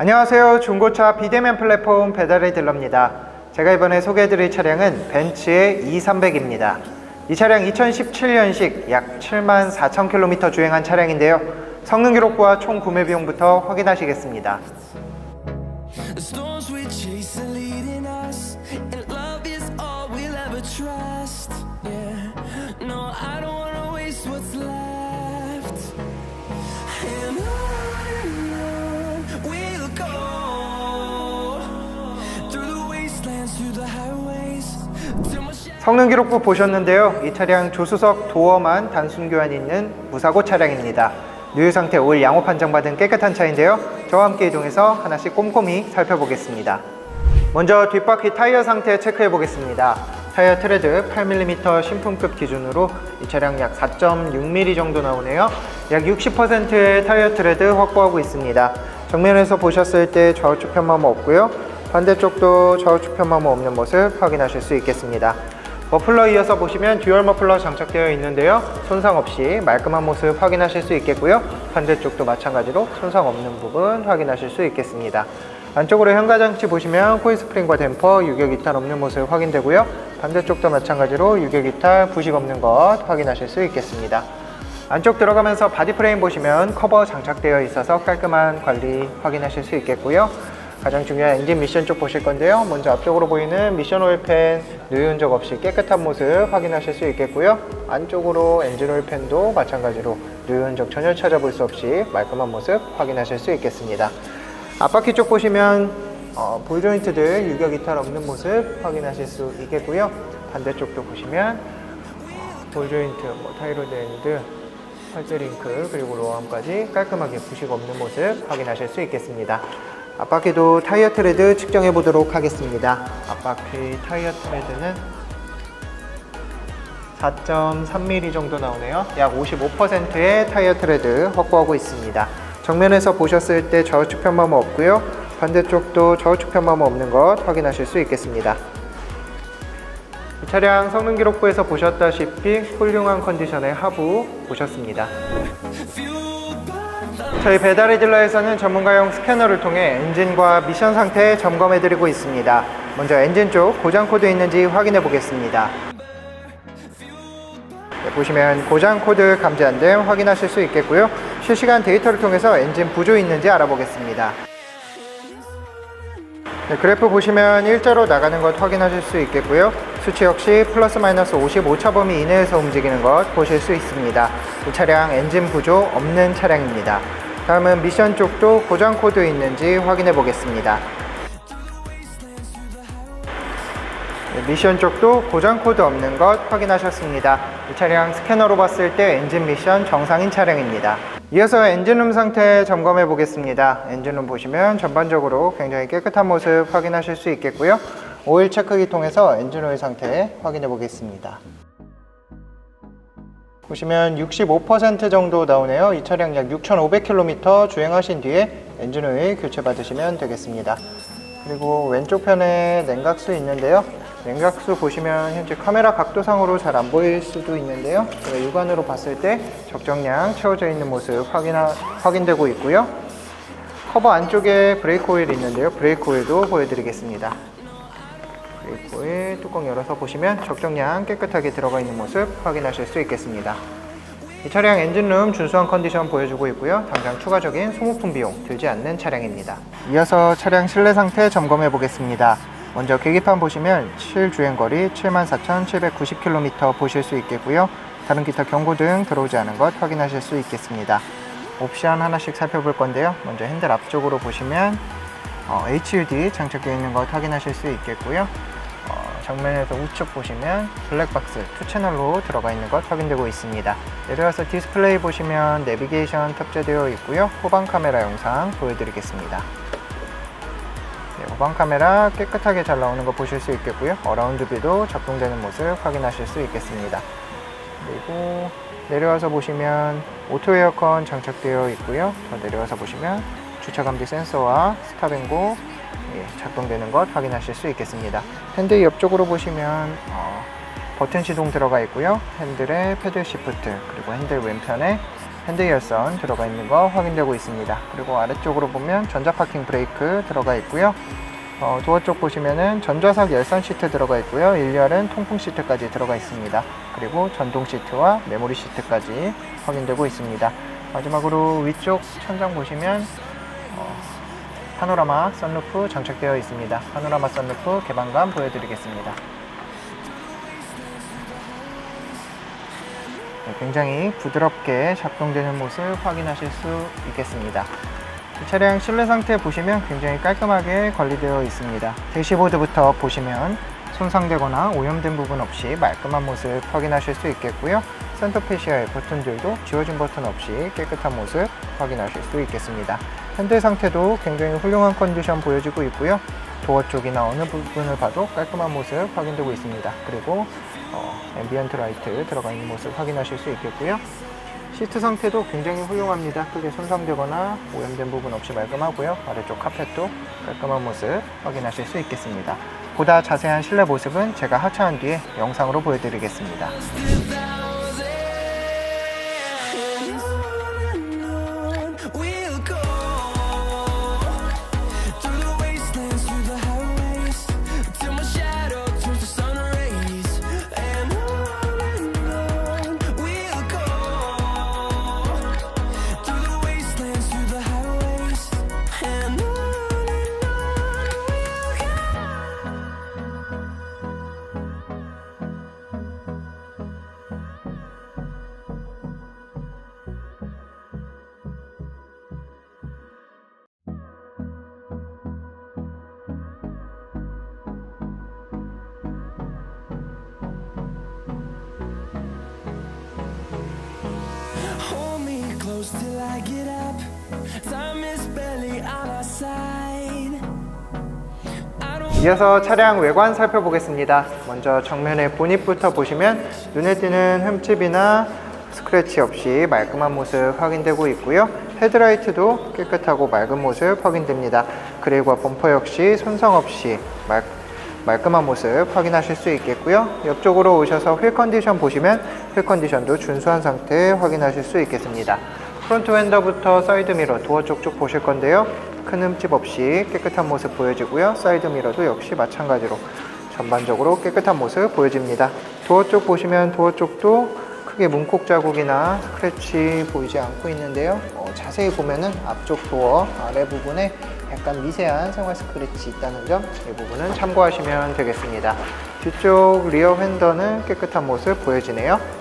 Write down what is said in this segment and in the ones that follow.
안녕하세요. 중고차 비대면 플랫폼 배달의 딜러입니다. 제가 이번에 소개해드릴 차량은 벤츠의 E300입니다. 이 차량 2017년식 약 7만 4천 킬로미터 주행한 차량인데요. 성능 기록부와 총 구매 비용부터 확인하시겠습니다. 성능 기록부 보셨는데요. 이 차량 조수석 도어만 단순 교환이 있는 무사고 차량입니다. 누유 상태 올 양호 판정받은 깨끗한 차인데요. 저와 함께 이동해서 하나씩 꼼꼼히 살펴보겠습니다. 먼저 뒷바퀴 타이어 상태 체크해 보겠습니다. 타이어 트레드 8mm 신품급 기준으로 이 차량 약 4.6mm 정도 나오네요. 약 60%의 타이어 트레드 확보하고 있습니다. 정면에서 보셨을 때 좌우측 편마모 없고요. 반대쪽도 좌우측 편마모 없는 모습 확인하실 수 있겠습니다. 머플러 이어서 보시면 듀얼 머플러 장착되어 있는데요. 손상 없이 말끔한 모습 확인하실 수 있겠고요. 반대쪽도 마찬가지로 손상 없는 부분 확인하실 수 있겠습니다. 안쪽으로 현가장치 보시면 코일 스프링과 댐퍼 유격 이탈 없는 모습 확인되고요. 반대쪽도 마찬가지로 유격 이탈 부식 없는 것 확인하실 수 있겠습니다. 안쪽 들어가면서 바디 프레임 보시면 커버 장착되어 있어서 깔끔한 관리 확인하실 수 있겠고요. 가장 중요한 엔진 미션 쪽 보실 건데요. 먼저 앞쪽으로 보이는 미션 오일팬 누유 흔적 없이 깨끗한 모습 확인하실 수 있겠고요. 안쪽으로 엔진 오일팬도 마찬가지로 누유 흔적 전혀 찾아볼 수 없이 말끔한 모습 확인하실 수 있겠습니다. 앞바퀴 쪽 보시면 어, 볼 조인트들 유격 이탈 없는 모습 확인하실 수 있겠고요. 반대쪽도 보시면 어, 볼 조인트, 뭐 타이로드 엔드, 활제 링크 그리고 로함까지 깔끔하게 부식 없는 모습 확인하실 수 있겠습니다. 앞바퀴도 타이어 트레드 측정해 보도록 하겠습니다. 앞바퀴 타이어 트레드는 4.3mm 정도 나오네요. 약 55%의 타이어 트레드 확보하고 있습니다. 정면에서 보셨을 때 좌우측 편마모 없고요. 반대쪽도 좌우측 편마모 없는 것 확인하실 수 있겠습니다. 이 차량 성능 기록부에서 보셨다시피 훌륭한 컨디션의 하부 보셨습니다. 저희 배달의 딜러에서는 전문가용 스캐너를 통해 엔진과 미션 상태 점검해 드리고 있습니다. 먼저 엔진 쪽 고장 코드 있는지 확인해 보겠습니다. 네, 보시면 고장 코드 감지 안 됨 확인하실 수 있겠고요. 실시간 데이터를 통해서 엔진 부조 있는지 알아보겠습니다. 네, 그래프 보시면 일자로 나가는 것 확인하실 수 있겠고요. 수치 역시 플러스 마이너스 55차 범위 이내에서 움직이는 것 보실 수 있습니다. 이 차량 엔진 부조 없는 차량입니다. 다음은 미션 쪽도 고장 코드 있는지 확인해 보겠습니다. 네, 미션 쪽도 고장 코드 없는 것 확인하셨습니다. 이 차량 스캐너로 봤을 때 엔진 미션 정상인 차량입니다. 이어서 엔진룸 상태 점검해 보겠습니다. 엔진룸 보시면 전반적으로 굉장히 깨끗한 모습 확인하실 수 있겠고요. 오일 체크기 통해서 엔진 오일 상태 확인해 보겠습니다. 보시면 65% 정도 나오네요. 이 차량 약 6,500km 주행하신 뒤에 엔진 오일 교체 받으시면 되겠습니다. 그리고 왼쪽 편에 냉각수 있는데요. 냉각수 보시면 현재 카메라 각도상으로 잘 안 보일 수도 있는데요. 제가 육안으로 봤을 때 적정량 채워져 있는 모습 확인 확인되고 있고요. 커버 안쪽에 브레이크 오일이 있는데요. 브레이크 오일도 보여드리겠습니다. 오일 뚜껑 열어서 보시면 적정량 깨끗하게 들어가 있는 모습 확인하실 수 있겠습니다. 이 차량 엔진룸 준수한 컨디션 보여주고 있고요. 당장 추가적인 소모품 비용 들지 않는 차량입니다. 이어서 차량 실내 상태 점검해 보겠습니다. 먼저 계기판 보시면 실주행거리 74,790km 보실 수 있겠고요. 다른 기타 경고 등 들어오지 않은 것 확인하실 수 있겠습니다. 옵션 하나씩 살펴볼 건데요. 먼저 핸들 앞쪽으로 보시면 어, HUD 장착되어 있는 것 확인하실 수 있겠고요. 어, 정면에서 우측 보시면 블랙박스 투 채널로 들어가 있는 것 확인되고 있습니다. 내려와서 디스플레이 보시면 내비게이션 탑재되어 있고요. 후방 카메라 영상 보여드리겠습니다. 네, 후방 카메라 깨끗하게 잘 나오는 거 보실 수 있겠고요. 어라운드 뷰도 작동되는 모습 확인하실 수 있겠습니다. 그리고 내려와서 보시면 오토 에어컨 장착되어 있고요. 더 내려와서 보시면 주차 감지 센서와 스탑앤고 예, 작동되는 것 확인하실 수 있겠습니다. 핸들 옆쪽으로 보시면 어, 버튼 시동 들어가 있고요. 핸들에 패들 시프트 그리고 핸들 왼편에 핸드 열선 들어가 있는 거 확인되고 있습니다. 그리고 아래쪽으로 보면 전자 파킹 브레이크 들어가 있고요. 어, 도어 쪽 보시면은 전좌석 열선 시트 들어가 있고요. 1열은 통풍 시트까지 들어가 있습니다. 그리고 전동 시트와 메모리 시트까지 확인되고 있습니다. 마지막으로 위쪽 천장 보시면 어, 파노라마 썬루프 장착되어 있습니다. 파노라마 썬루프 개방감 보여드리겠습니다. 네, 굉장히 부드럽게 작동되는 모습 확인하실 수 있겠습니다. 이 차량 실내 상태 보시면 굉장히 깔끔하게 관리되어 있습니다. 대시보드부터 보시면 손상되거나 오염된 부분 없이 말끔한 모습 확인하실 수 있겠고요. 센터 페시아의 버튼들도 지워진 버튼 없이 깨끗한 모습 확인하실 수 있겠습니다. 핸들 상태도 굉장히 훌륭한 컨디션 보여지고 있고요. 도어 쪽이나 어느 부분을 봐도 깔끔한 모습 확인되고 있습니다. 그리고 어, 앰비언트 라이트 들어가 있는 모습 확인하실 수 있겠고요. 시트 상태도 굉장히 훌륭합니다. 크게 손상되거나 오염된 부분 없이 말끔하고요. 아래쪽 카펫도 깔끔한 모습 확인하실 수 있겠습니다. 보다 자세한 실내 모습은 제가 하차한 뒤에 영상으로 보여드리겠습니다. I get up. Time is barely on our side. 이어서 차량 외관 살펴보겠습니다. 먼저 정면의 보닛부터 보시면 눈에 띄는 흠집이나 스크래치 없이 말끔한 모습 확인되고 있고요. 헤드라이트도 깨끗하고 맑은 모습 확인됩니다. 그릴과 범퍼 역시 손상 없이 말, 말끔한 모습 확인하실 수 있겠고요. 옆쪽으로 오셔서 휠 컨디션 보시면 휠 컨디션도 준수한 상태 확인하실 수 있겠습니다. 프론트 휀더부터 사이드 미러, 도어 쪽쪽 보실 건데요. 큰 흠집 없이 깨끗한 모습 보여지고요. 사이드 미러도 역시 마찬가지로 전반적으로 깨끗한 모습 보여집니다. 도어 쪽 보시면 도어 쪽도 크게 문콕 자국이나 스크래치 보이지 않고 있는데요. 어, 자세히 보면은 앞쪽 도어 아래 부분에 약간 미세한 생활 스크래치 있다는 점 이 부분은 참고하시면 되겠습니다. 뒤쪽 리어 휀더는 깨끗한 모습 보여지네요.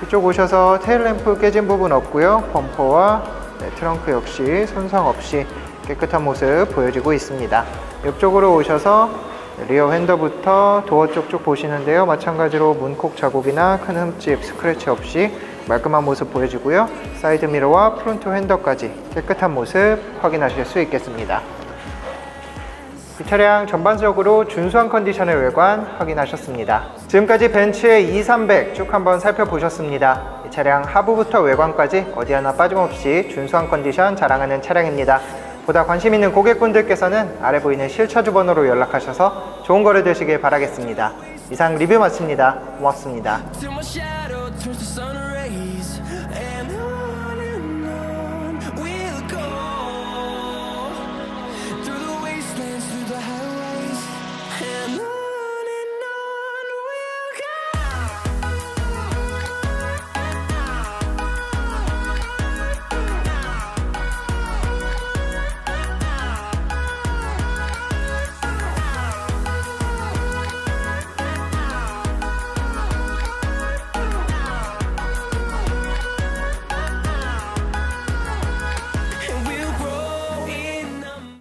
뒤쪽 오셔서 테일램프 깨진 부분 없고요. 범퍼와 네, 트렁크 역시 손상 없이 깨끗한 모습 보여지고 있습니다. 옆쪽으로 오셔서 리어 핸더부터 도어 쪽쪽 보시는데요. 마찬가지로 문콕 자국이나 큰 흠집, 스크래치 없이 말끔한 모습 보여지고요. 사이드 미러와 프론트 핸더까지 깨끗한 모습 확인하실 수 있겠습니다. 이 차량 전반적으로 준수한 컨디션의 외관 확인하셨습니다. 지금까지 벤츠의 2300 쭉 한번 살펴보셨습니다. 이 차량 하부부터 외관까지 어디 하나 빠짐없이 준수한 컨디션 자랑하는 차량입니다. 보다 관심 있는 고객분들께서는 아래 보이는 실차주 번호로 연락하셔서 좋은 거래 되시길 바라겠습니다. 이상 리뷰 마칩니다. 고맙습니다.